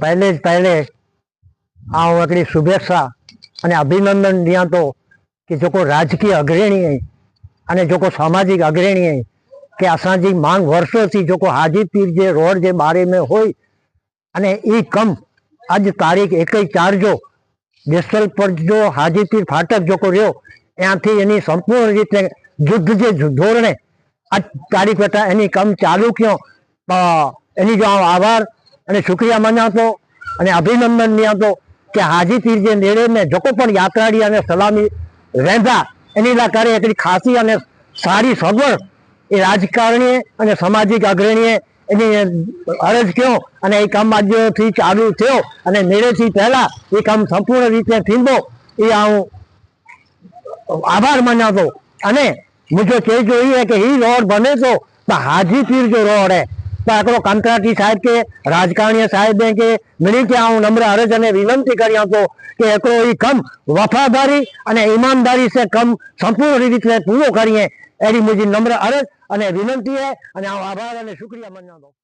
પહેલે જ પહેલે આ હું એકડી શુભેચ્છા અને અભિનંદન દિયા તો કે જોકો રાજકીય અગ્રણી અહીં અને જોકો સામાજિક અગ્રણી અહીં કે અસાંજી માંગ વર્ષોથી જોકો હાજીપીર જે રોડ જે બારે મેં હોય અને એ કમ આજ તારીખ એકઈ ચાર જો જેસલ પર જો હાજીપીર ફાટક જોકો રહ્યો, ત્યાંથી એની સંપૂર્ણ રીતે યુદ્ધ જે ધોરણે આ તારીખ હતા એની કમ ચાલુ કયો એની જો આભાર અને શુક્રિયા મનાતો અને અભિનંદન ન્યાતો કે હાજી પીર જે નેડે ને જોકો પણ યાત્રાળી અને સલામી રહેતા એની લાકારે એટલી ખાસી અને સારી સગવડ એ રાજકારણીએ અને સામાજિક અગ્રણીએ એની અરજ કયો અને એ કામ આજથી ચાલુ થયો અને નેડેથી પહેલાં એ કામ સંપૂર્ણ રીતે થીંબો એ હું આભાર મનાતો અને મુજબ કે જોઈએ કે એ રોડ બને તો હાજી પીર જો રોડ હે. પણ આકડો કંત્રાટી સાહેબ કે, રાજકારણીય સાહેબ કે મળી કે હું નમ્ર અરજ અને વિનંતી કરી આપો કે એકડો એ કમ વફાદારી અને ઈમાનદારી સે કમ સંપૂર્ણ રીતે પૂરો કરીએ, એની મુજબ નમ્ર અરજ અને વિનંતી અને આભાર અને શુક્રિયા મનાવો